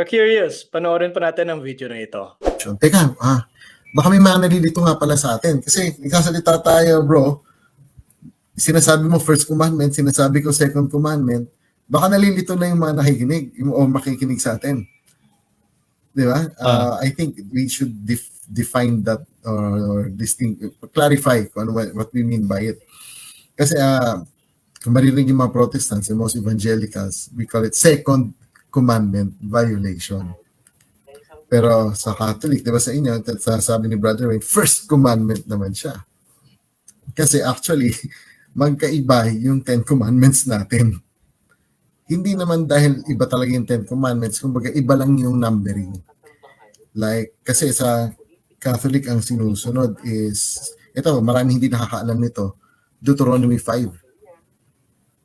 Ka-curious, panoorin pa natin ang video na ito. Teka, ah, baka may mga nalilito nga pala sa atin. Kasi nagsasalita tayo, bro, sinasabi mo first commandment, sinasabi ko second commandment, baka nalilito na yung mga nakikinig yung, o makikinig sa atin. Di ba? Uh, I think we should def- define that or, or distinct, clarify kung ano, what we mean by it. Kasi uh, kung maririnig yung mga Protestants and most evangelicals, we call it second commandment violation. Pero sa Catholic, di ba sa inyo, sa sabi ni Brother Wayne, first commandment naman siya. Kasi actually, magkaiba yung Ten Commandments natin. Hindi naman dahil iba talaga yung Ten Commandments, kumbaga iba lang yung numbering. Like, kasi sa Catholic ang sinusunod is, ito, marami hindi nakakaalam nito, Deuteronomy 5.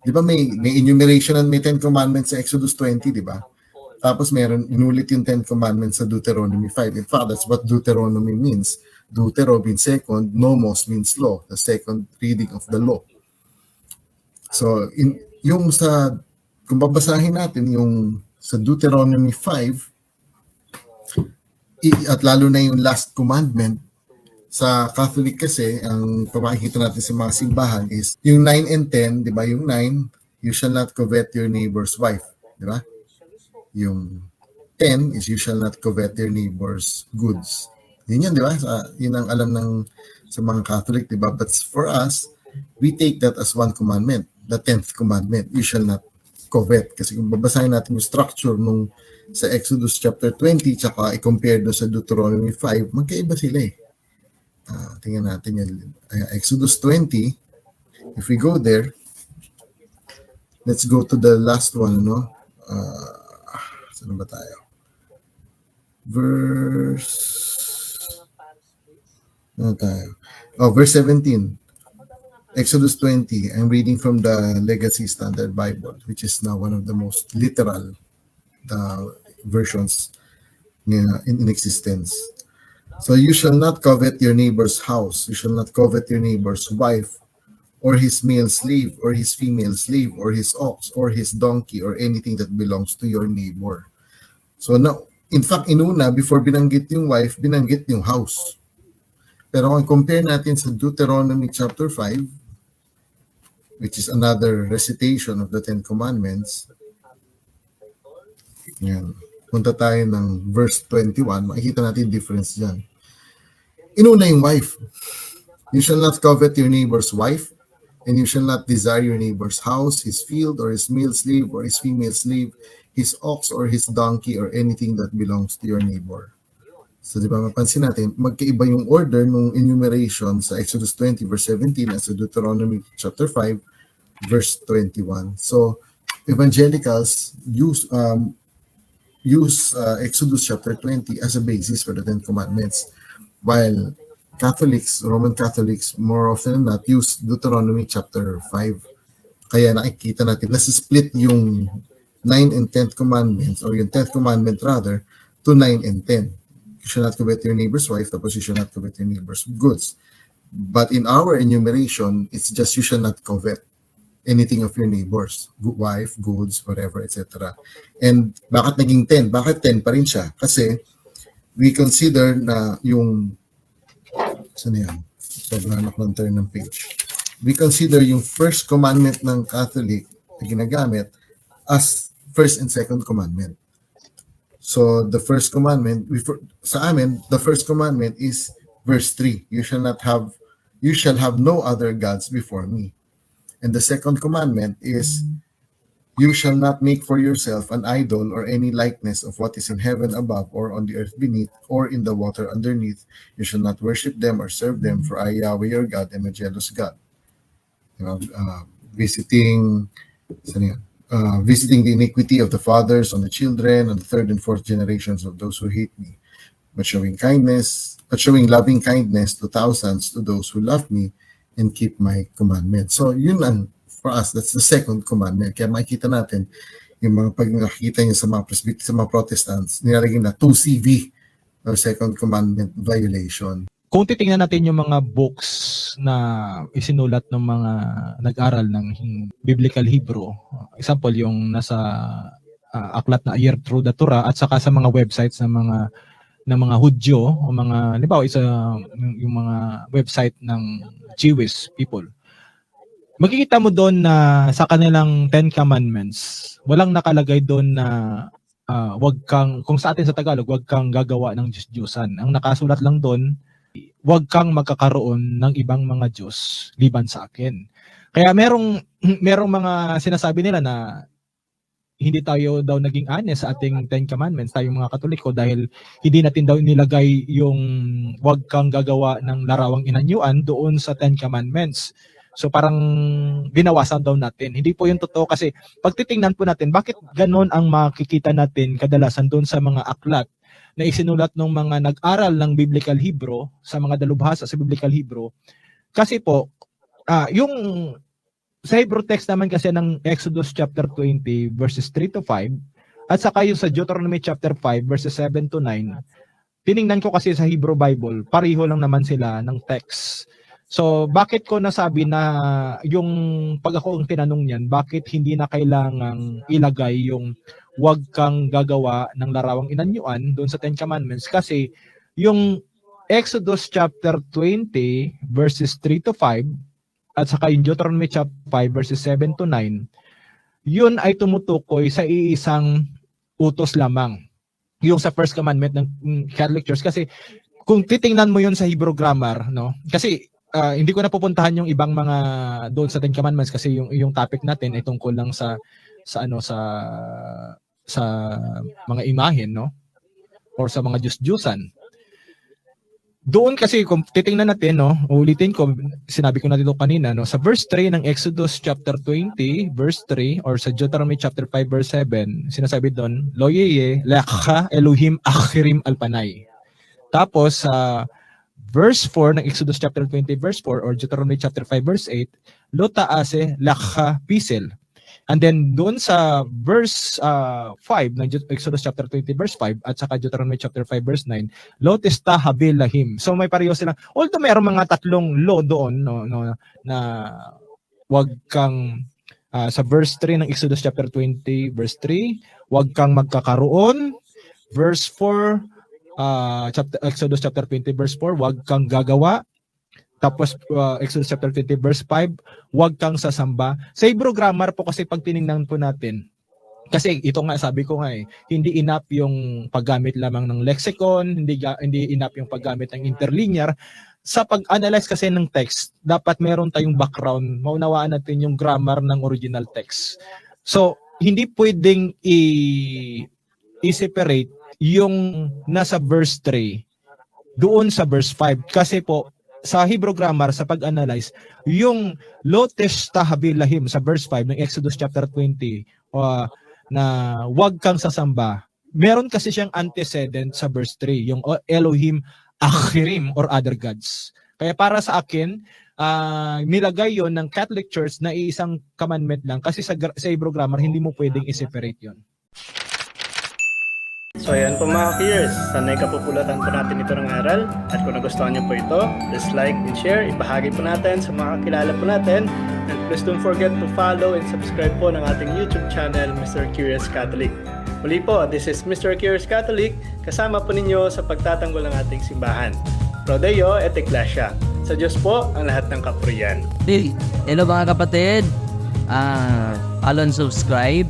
Di ba may, may enumeration and may Ten Commandments sa Exodus 20, di ba? Tapos meron, inulit yung Ten Commandments sa Deuteronomy 5. In fact, that's what Deuteronomy means. Deutero means second, nomos means law, the second reading of the law. So, in, yung sa, kung babasahin natin yung sa Deuteronomy 5, i- at lalo na yung last commandment, sa Catholic kasi, ang papakikita natin sa mga simbahan is, yung 9 and 10, di ba, yung 9, you shall not covet your neighbor's wife, di ba? Yung 10 is you shall not covet your neighbor's goods. Yun yan, di ba? Sa, yun ang alam ng sa mga Catholic, di ba? But for us, we take that as one commandment, the 10th commandment, you shall not covet. Kasi kung babasahin natin yung structure nung sa Exodus chapter 20, tsaka i-compare do sa Deuteronomy 5, magkaiba sila eh. Ah, tingnan natin yan. Uh, Exodus 20, if we go there, let's go to the last one, no? Uh, saan ba tayo? Verse... Ano tayo? Oh, verse 17. Exodus 20. I'm reading from the Legacy Standard Bible, which is now one of the most literal uh, versions uh, in existence. So you shall not covet your neighbor's house. You shall not covet your neighbor's wife, or his male slave, or his female slave, or his ox, or his donkey, or anything that belongs to your neighbor. So now, in fact, inuna, before binanggit yung wife, binanggit yung house. Pero kung compare natin sa Deuteronomy chapter 5, which is another recitation of the Ten Commandments, yan. Punta tayo ng verse 21, makikita natin difference dyan. Inuna yung wife. You shall not covet your neighbor's wife, and you shall not desire your neighbor's house, his field, or his male slave, or his female slave, his ox, or his donkey, or anything that belongs to your neighbor. So di ba mapansin natin, magkaiba yung order nung enumeration sa Exodus 20 verse 17 at sa Deuteronomy chapter 5 verse 21. So evangelicals use um, use uh, Exodus chapter 20 as a basis for the Ten Commandments, while Catholics, Roman Catholics, more often than not, use Deuteronomy chapter 5. Kaya nakikita natin, nasa split yung 9 and 10th commandments, or yung 10th commandment rather, to 9 and 10. You shall not covet your neighbor's wife, tapos you shall not covet your neighbor's goods. But in our enumeration, it's just you shall not covet anything of your neighbors, wife, goods, whatever, etc. And bakit naging 10? Bakit 10 pa rin siya? Kasi we consider na yung saan yan? Sobrang anak ng turn ng page. We consider yung first commandment ng Catholic na ginagamit as first and second commandment. So the first commandment, we, sa amin, the first commandment is verse 3. You shall not have, you shall have no other gods before me. And the second commandment is, You shall not make for yourself an idol or any likeness of what is in heaven above, or on the earth beneath, or in the water underneath. You shall not worship them or serve them, for I, Yahweh your God, am a jealous God. You know, uh, visiting. Uh, visiting the iniquity of the fathers on the children, and the third and fourth generations of those who hate me, but showing kindness, but showing loving kindness to thousands to those who love me and keep my commandments. So yun ang for us, that's the second commandment. Kaya makikita natin yung mga pag nakikita niyo sa mga presbyt sa mga Protestants, nilalagay na 2CV or second commandment violation. Kung titingnan natin yung mga books na isinulat ng mga nag-aral ng biblical Hebrew, example yung nasa ah, aklat na Year Through the Torah at saka sa mga websites ng mga ng mga Hudyo o mga halimbawa isa yung, mga website ng Jewish people. Makikita mo doon na sa kanilang Ten Commandments, walang nakalagay doon na ah, wag kang kung sa atin sa Tagalog, wag kang gagawa ng Diyos-Diyosan. Ang nakasulat lang doon, wag kang magkakaroon ng ibang mga Diyos liban sa akin. Kaya merong merong mga sinasabi nila na hindi tayo daw naging honest sa ating Ten Commandments, tayong mga Katoliko, dahil hindi natin daw nilagay yung wag kang gagawa ng larawang inanyuan doon sa Ten Commandments. So parang binawasan daw natin. Hindi po yung totoo kasi pag titingnan po natin, bakit ganon ang makikita natin kadalasan doon sa mga aklat na isinulat ng mga nag-aral ng biblical Hebrew sa mga dalubhasa sa biblical Hebrew? Kasi po, ah yung sa Hebrew text naman kasi ng Exodus chapter 20 verses 3 to 5 at saka yung sa Deuteronomy chapter 5 verses 7 to 9 tiningnan ko kasi sa Hebrew Bible pareho lang naman sila ng text. So bakit ko nasabi na yung pag ako ang tinanong niyan bakit hindi na kailangang ilagay yung wag kang gagawa ng larawang inanyuan doon sa Ten Commandments? Kasi yung Exodus chapter 20 verses 3 to 5 at saka yung Deuteronomy chapter 5 verses 7 to 9, yun ay tumutukoy sa iisang utos lamang. Yung sa first commandment ng Catholic Church kasi kung titingnan mo yun sa Hebrew grammar, no? Kasi ah, hindi ko na pupuntahan yung ibang mga doon sa Ten Commandments kasi yung yung topic natin ay tungkol lang sa sa ano sa sa mga imahen, no? Or sa mga Diyos-Diyusan. Doon kasi kung titingnan natin no, ulitin ko sinabi ko na dito kanina no, sa verse 3 ng Exodus chapter 20 verse 3 or sa Deuteronomy chapter 5 verse 7, sinasabi doon, Lo yeye lekha Elohim achirim alpanay. Tapos sa verse 4 ng Exodus chapter 20 verse 4 or Deuteronomy chapter 5 verse 8, Lo taase lekha pisel. And then doon sa verse uh, 5 ng Exodus chapter 20 verse 5 at saka Deuteronomy chapter 5 verse 9, Lotesta habil lahim. So may pareho silang, although mayroong mga tatlong law doon no, no, na wag kang ah, sa verse 3 ng Exodus chapter 20 verse 3, wag kang magkakaroon. Verse 4 ah, chapter Exodus chapter 20 verse 4, wag kang gagawa. Tapos ah, Exodus chapter 20 verse 5, wag kang sasamba. Sa Hebrew grammar po kasi pag tiningnan po natin, kasi ito nga sabi ko nga eh, hindi enough yung paggamit lamang ng lexicon, hindi hindi enough yung paggamit ng interlinear. Sa pag-analyze kasi ng text, dapat meron tayong background, maunawaan natin yung grammar ng original text. So, hindi pwedeng i i-separate yung nasa verse 3 doon sa verse 5 kasi po sa Hebrew grammar sa pag-analyze yung lotes tahabilahim sa verse 5 ng Exodus chapter 20 uh, na wag kang sasamba. Meron kasi siyang antecedent sa verse 3 yung Elohim Achirim or other gods. Kaya para sa akin ah, nilagay yon ng Catholic Church na iisang commandment lang kasi sa, sa Hebrew grammar hindi mo pwedeng i-separate yon So ayan po mga peers, sanay kapupulatan po natin ito ng aral. At kung nagustuhan niyo po ito, please like and share, ibahagi po natin sa mga kakilala po natin. And please don't forget to follow and subscribe po ng ating YouTube channel, Mr. Curious Catholic. Muli po, this is Mr. Curious Catholic, kasama po ninyo sa pagtatanggol ng ating simbahan. Pro Deo et Ecclesia. Sa Diyos po ang lahat ng kapurian. Hey, Hello mga kapatid. Ah, follow and subscribe.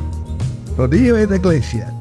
matuto. Rodillo et Iglesia.